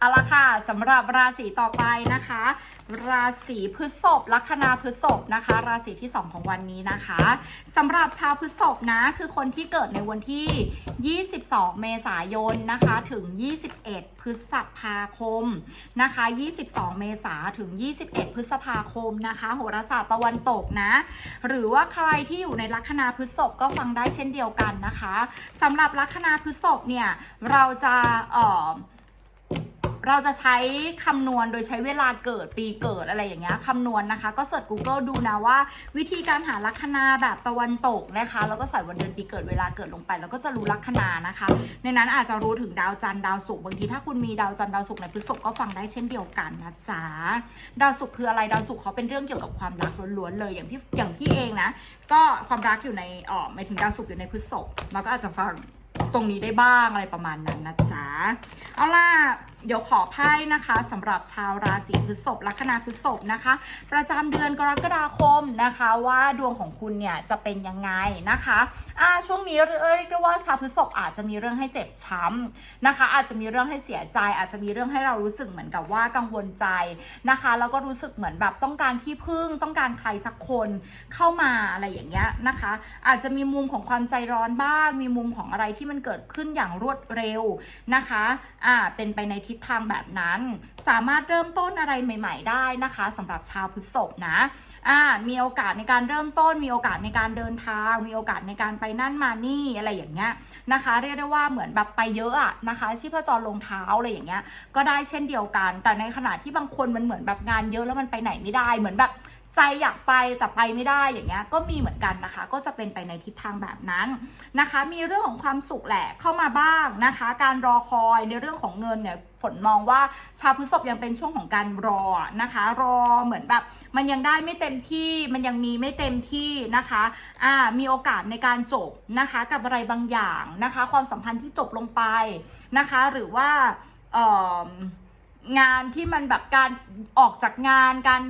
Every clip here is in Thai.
เอาละค่ะสำหรับราศีต่อไปนะคะ ราศีพฤษภลัคนาพฤษภนะคะ ราศีที่ 2 ของวันนี้นะคะสำหรับชาวพฤษภนะคือคนที่เกิดในวันที่ 22 เมษายนนะคะถึง 21 พฤษภาคมนะคะ 22 เมษาถึง 21 พฤษภาคมนะคะโหราศาสตร์ตะวันตกนะ หรือว่าใครที่อยู่ในลัคนาพฤษภก็ฟังได้เช่นเดียวกันนะคะสำหรับลัคนาพฤษภเนี่ยเราจะเอ่อ เราจะใช้คำนวณโดยใช้เวลาเกิดปีเกิดอะไรอย่างเงี้ยคำนวณนะคะ ก็เสิร์ช Google ดูนะว่า วิธีการหาลัคนาแบบตะวันตกนะคะ แล้วก็ใส่วันเดือนปีเกิดเวลาเกิดลงไป แล้วก็จะรู้ลัคนานะคะ ในนั้นอาจจะรู้ถึงดาวจันทร์ดาวศุกร์บางทีถ้าคุณมีดาวจันทร์ดาวศุกร์ในพฤษภก็ฟังได้เช่นเดียวกันนะจ๊ะดาวศุกร์คืออะไรดาวศุกร์เขาเป็นเรื่องเกี่ยวกับความรักล้วนๆเลยอย่างพี่อย่างพี่เองนะ ก็ความรักอยู่ในอ่อหมายถึงดาวศุกร์อยู่ในพฤษภเราก็อาจจะฟังตรงนี้ได้บ้างอะไรประมาณนั้นนะจ๊ะเอาล่ะ เดี๋ยวขอไพ่นะคะสำหรับชาวราศีพฤษภลัคนาพฤษภนะคะ ประจำเดือนกรกฎาคมนะคะว่าดวงของคุณเนี่ยจะเป็นยังไงนะคะอ่าช่วงนี้เรียกได้ว่าชาวพฤษภอาจจะมีเรื่องให้เจ็บช้ำนะคะ อาจจะมีเรื่องให้เสียใจ อาจจะมีเรื่องให้เรารู้สึกเหมือนกับว่ากังวลใจนะคะ แล้วก็รู้สึกเหมือนแบบต้องการที่พึ่งต้องการใครสักคนเข้ามาอะไรอย่างเงี้ยนะคะ อาจจะมีมุมของความใจร้อนบ้าง มีมุมของอะไรที่มันเกิดขึ้นอย่างรวดเร็วนะคะอ่าเป็นไปในทิศทางแบบนั้น สามารถเริ่มต้นอะไรใหม่ ๆ ได้นะคะสำหรับชาวพฤษภนะอ่ามีโอกาสในการเริ่มต้น มีโอกาสในการเดินทาง มีโอกาสในการไปนั่นมานี่อะไรอย่างเงี้ยนะคะ เรียกได้ว่าเหมือนแบบไปเยอะอะนะคะชีพจรลงเท้าอะไรอย่างเงี้ยก็ได้เช่นเดียวกัน แต่ในขณะที่บางคนมันเหมือนแบบงานเยอะแล้วมันไปไหนไม่ได้เหมือนแบบ ใจอยากไปแต่ไปไม่ได้อย่างเงี้ยก็มีเหมือนกันนะคะ ก็จะเป็นไปในทิศทางแบบนั้นนะคะ มีเรื่องของความสุขแหละเข้ามาบ้างนะคะ การรอคอยในเรื่องของเงินเนี่ยฝนมองว่าชาวพฤษภยังเป็นช่วงของการรอนะคะ รอเหมือนแบบมันยังได้ไม่เต็มที่มันยังมีไม่เต็มที่นะคะอ่ามีโอกาสในการจบนะคะ กับอะไรบางอย่างนะคะ ความสัมพันธ์ที่จบลงไปนะคะ หรือว่าเอ่องานที่มันแบบการออกจากงานการ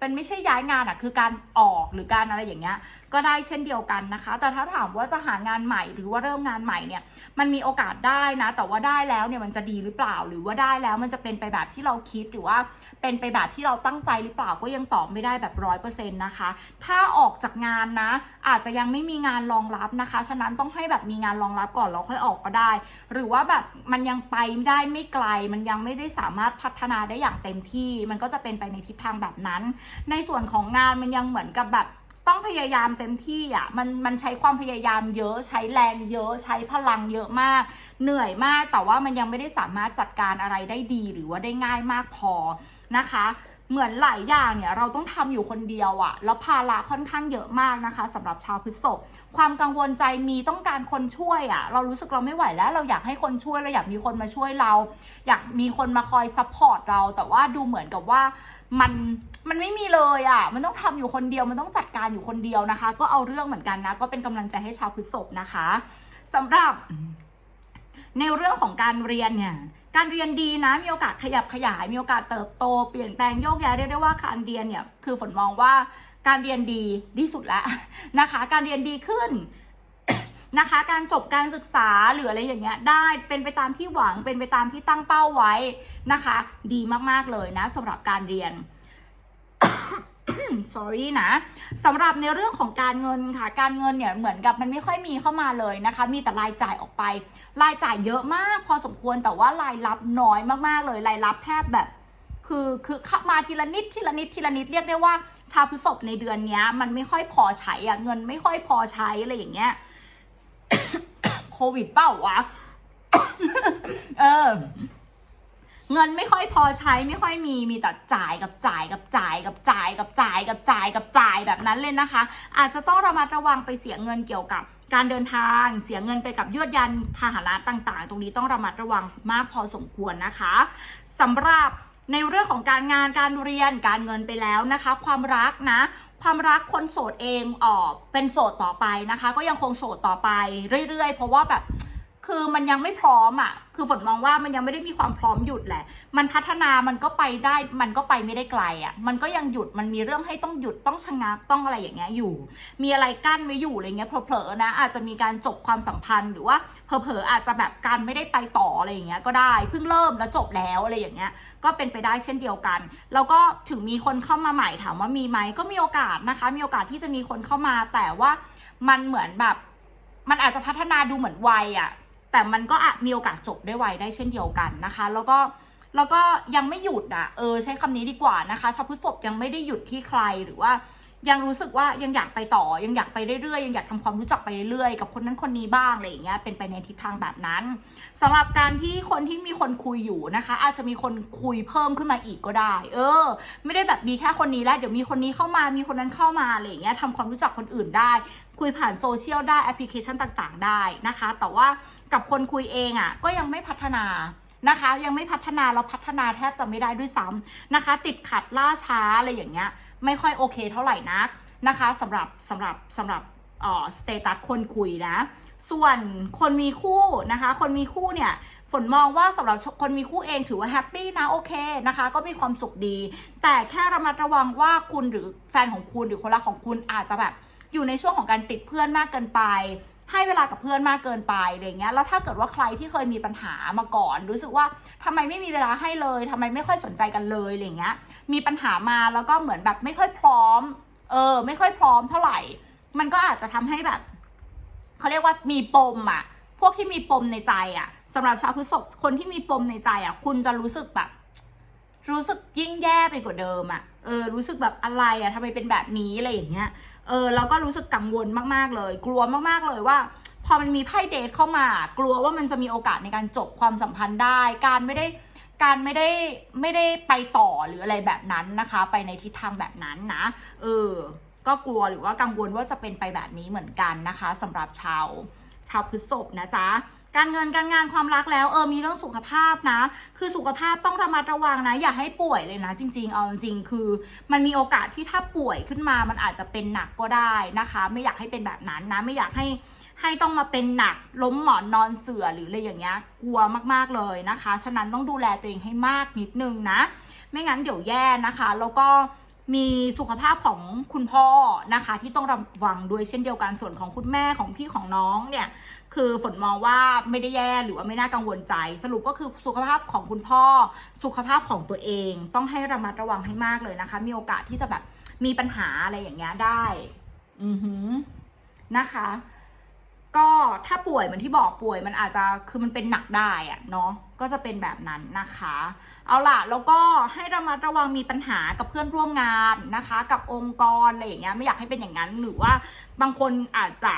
เป็นไม่ใช่ย้ายงานอะคือการออกหรือการอะไรอย่างเงี้ย ก็ได้เช่นเดียวกันนะคะ แต่ถ้าถามว่าจะหางานใหม่หรือว่าเริ่มงานใหม่เนี่ยมันมีโอกาสได้นะ แต่ว่าได้แล้วเนี่ยมันจะดีหรือเปล่า หรือว่าได้แล้วมันจะเป็นไปแบบที่เราคิดหรือว่าเป็นไปแบบที่เราตั้งใจหรือเปล่าก็ยังตอบไม่ได้แบบร้อยเปอร์เซ็นต์นะคะ ถ้าออกจากงานนะ อาจจะยังไม่มีงานรองรับนะคะ ฉะนั้นต้องให้แบบมีงานรองรับก่อนแล้วค่อยออกก็ได้ หรือว่าแบบมันยังไปได้ไม่ไกล มันยังไม่ได้สามารถพัฒนาได้อย่างเต็มที่ มันก็จะเป็นไปในทิศทางแบบนั้น ในส่วนของงานมันยังเหมือนกับแบบ ต้องพยายามเต็มที่อะมันมันใช้ความพยายามเยอะใช้แรงเยอะใช้พลังเยอะมาก เหนื่อยมากแต่ว่ามันยังไม่ได้สามารถจัดการอะไรได้ดีหรือว่าได้ง่ายมากพอนะคะ เหมือนหลายอย่างเนี่ยเราต้องทำอยู่คนเดียวอะแล้วภาระค่อนข้างเยอะมากนะคะสำหรับชาวพฤษภความกังวลใจมีต้องการคนช่วยอะเรารู้สึกเราไม่ไหวแล้ว เราอยากให้คนช่วยเราอยากมีคนมาช่วยเรา อยากมีคนมาคอยซัพพอร์ตเรา แต่ว่าดูเหมือนกับว่ามันมันไม่มีเลยอะมันต้องทำอยู่คนเดียว มันต้องจัดการอยู่คนเดียวนะคะ ก็เอาเรื่องเหมือนกันนะ ก็เป็นกำลังใจให้ชาวพฤษภนะคะสำหรับในเรื่องของการเรียนเนี่ย การเรียนดีนะมีโอกาสขยับขยาย มีโอกาสเติบโตเปลี่ยนแปลงโยกย้ายเรียกได้ว่าการเรียนเนี่ยคือฝนมองว่าการเรียนดีดีสุดแล้วนะคะ การเรียนดีขึ้นนะคะ การจบการศึกษาหรืออะไรอย่างเงี้ยได้เป็นไปตามที่หวังเป็นไปตามที่ตั้งเป้าไว้นะคะ ดีมากๆเลยนะสำหรับการเรียน sorry นะสำหรับในเรื่องของการเงินค่ะ การเงินเนี่ยเหมือนกับมันไม่ค่อยมีเข้ามาเลยนะคะ มีแต่รายจ่ายออกไป รายจ่ายเยอะมากพอสมควรแต่ว่ารายรับน้อยมากๆเลย รายรับแทบแบบคือคือเข้ามาทีละนิดทีละนิดทีละนิดเรียกได้ว่า ชาวพฤษภในเดือนนี้มันไม่ค่อยพอใช้อะเงินไม่ค่อยพอใช้อะไรอย่างเงี้ยโควิดเปล่าวะเออ เงินไม่ค่อยพอใช้ไม่ค่อยมีมีแต่จ่ายกับจ่ายกับจ่ายกับจ่ายกับจ่ายกับจ่ายกับจ่ายแบบนั้นเลยนะคะ อาจจะต้องระมัดระวังไปเสียเงินเกี่ยวกับการเดินทางเสียเงินไปกับยวดยันพาหนะต่างๆ ตรงนี้ต้องระมัดระวังมากพอสมควรนะคะสำหรับในเรื่องของการงานการเรียนการเงินไปแล้วนะคะ ความรักนะ ความรักคนโสดเองออเป็นโสดต่อไปนะคะ ก็ยังคงโสดต่อไปเรื่อยๆ เพราะว่าแบบ คือมันยังไม่พร้อมอะ คือฝนมองว่ามันยังไม่ได้มีความพร้อมหยุดแหละ มันพัฒนามันก็ไปได้ มันก็ไปไม่ได้ไกลอะ มันก็ยังหยุด มันมีเรื่องให้ต้องหยุด ต้องชะงัก ต้องอะไรอย่างเงี้ยอยู่ มีอะไรกั้นไว้อยู่อะไรเงี้ย เผลอๆนะ อาจจะมีการจบความสัมพันธ์ หรือว่าเผลอๆอาจจะแบบการไม่ได้ไปต่ออะไรอย่างเงี้ย ก็ได้ เพิ่งเริ่มแล้วจบแล้วอะไรอย่างเงี้ย ก็เป็นไปได้เช่นเดียวกัน แล้วก็ถึงมีคนเข้ามาใหม่ถามว่ามีไหม ก็มีโอกาสนะคะ มีโอกาสที่จะมีคนเข้ามา แต่ว่ามันเหมือนแบบ มันอาจจะพัฒนาดูเหมือนวัยอะ แต่มันก็อาจมีโอกาสจบได้ไวได้เช่นเดียวกันนะคะ แล้วก็แล้วก็ยังไม่หยุดอะเออใช้คำนี้ดีกว่านะคะชาวพฤษภยังไม่ได้หยุดที่ใครหรือว่ายังรู้สึกว่ายังอยากไปต่อยังอยากไปเรื่อยๆยังอยากทำความรู้จักไปเรื่อยๆกับคนนั้นคนนี้บ้างอะไรอย่างเงี้ยเป็นไปในทิศทางแบบนั้นสำหรับการที่คนที่มีคนคุยอยู่นะคะ อาจจะมีคนคุยเพิ่มขึ้นมาอีกก็ได้ เออ ไม่ได้แบบมีแค่คนนี้แล้วเดี๋ยวมีคนนี้เข้ามามีคนนั้นเข้ามาอะไรอย่างเงี้ยทำความรู้จักคนอื่นได้ คุยผ่านโซเชียลได้แอปพลิเคชันต่างๆ ได้นะคะ แต่ว่ากับคนคุยเองอะ่ะก็ยังไม่พัฒนานะคะ ยังไม่พัฒนาเราพัฒนาแทบจะไม่ได้ด้วยซ้ำนะคะ ติดขัดล่าช้าอะไรอย่างเงี้ยไม่ค่อยโอเคเท่าไหร่นักนะคะสำหรับสำหรับสำหรับเอ่อสเตตัสคนคุยนะส่วนคนมีคู่นะคะ คนมีคู่เนี่ยฝนมองว่าสำหรับคนมีคู่เองถือว่าแฮปปี้นะโอเคนะคะ ก็มีความสุขดี แต่แค่ระมัดระวังว่าคุณหรือแฟนของคุณหรือคนรักของคุณอาจจะแบบ อยู่ในช่วงของการติดเพื่อนมากเกินไป ให้เวลากับเพื่อนมากเกินไปอะไรเงี้ยแล้วถ้าเกิดว่าใครที่เคยมีปัญหามาก่อน รู้สึกว่าทำไมไม่มีเวลาให้เลยทำไมไม่ค่อยสนใจกันเลยอะไรเงี้ยมีปัญหามาแล้วก็เหมือนแบบไม่ค่อยพร้อมเออไม่ค่อยพร้อมเท่าไหร่ มันก็อาจจะทำให้แบบเขาเรียกว่ามีปมอะพวกที่มีปมในใจอะสำหรับชาวพฤษภคนที่มีปมในใจอะ คุณจะรู้สึกแบบ รู้สึกยิ่งแย่ไปกว่าเดิมอะ เออรู้สึกแบบอะไรอะทำไมเป็นแบบนี้อะไรอย่างเงี้ย เออแล้วก็รู้สึกกังวลมากๆเลย กลัวมากๆเลยว่า พอมันมีไพ่เดทเข้ามา กลัวว่ามันจะมีโอกาสในการจบความสัมพันธ์ได้ การไม่ได้การไม่ได้ไม่ได้ไปต่อหรืออะไรแบบนั้นนะคะ ไปในทิศทางแบบนั้นนะเออก็กลัวหรือว่ากังวลว่าจะเป็นไปแบบนี้เหมือนกันนะคะสำหรับชาวชาวพฤษภนะจ๊ะ การเงินการงานความรักแล้วเออมีเรื่องสุขภาพนะ คือสุขภาพต้องระมัดระวังนะ อย่าให้ป่วยเลยนะ จริง ๆ เอาจริงคือ มันมีโอกาสที่ถ้าป่วยขึ้นมามันอาจจะเป็นหนักก็ได้นะคะ ไม่อยากให้เป็นแบบนั้นนะ ไม่อยากให้ให้ต้องมาเป็นหนักล้มหมอนนอนเสือหรืออะไรอย่างเงี้ยกลัวมากๆเลยนะคะ ฉะนั้นต้องดูแลตัวเองให้มากนิดนึงนะ ไม่งั้นเดี๋ยวแย่นะคะ แล้วก็ มีสุขภาพของคุณพ่อนะคะ ที่ต้องระวังด้วยเช่นเดียวกันส่วนของคุณแม่ของพี่ของน้องเนี่ย คือฝนมองว่าไม่ได้แย่หรือว่าไม่น่ากังวลใจ สรุปก็คือสุขภาพของคุณพ่อ สุขภาพของตัวเอง ต้องให้ระมัดระวังให้มากเลยนะคะ มีโอกาสที่จะแบบมีปัญหาอะไรอย่างเงี้ยได้ อือหือนะคะ ก็ถ้าป่วยเหมือนที่บอกป่วยมันอาจจะคือมันเป็นหนักได้อะเนาะก็จะเป็นแบบนั้นนะคะ เอาล่ะแล้วก็ให้ระมัดระวังมีปัญหากับเพื่อนร่วมงานนะคะ กับองค์กรอะไรอย่างเงี้ยไม่อยากให้เป็นอย่างนั้นหรือว่าบางคนอาจจะ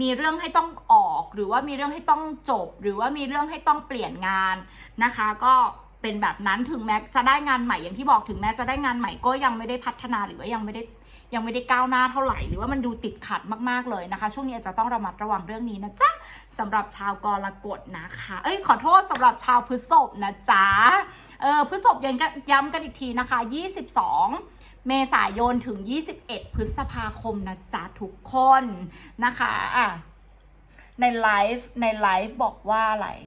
มีเรื่องให้ต้องออก หรือว่ามีเรื่องให้ต้องจบ หรือว่ามีเรื่องให้ต้องเปลี่ยนงานนะคะ ก็เป็นแบบนั้นถึงแม้จะได้งานใหม่อย่างที่บอกถึงแม้จะได้งานใหม่ก็ยังไม่ได้พัฒนาหรือว่ายังไม่ได้ ยังไม่ได้ก้าวหน้าเท่าไหร่ หรือว่ามันดูติดขัดมากๆเลยนะคะ ช่วงนี้อาจจะต้องระมัดระวังเรื่องนี้นะจ๊ะสำหรับชาวกรกฎนะคะ เอ้ยขอโทษสำหรับชาวพฤษภนะจ๊ะเออพฤษภยังย้ำกันอีกทีนะคะ 22เมษายนถึง 21 พฤษภาคมนะจ๊ะทุกคนนะคะอะในไลฟ์ในไลฟ์บอกว่าอะไร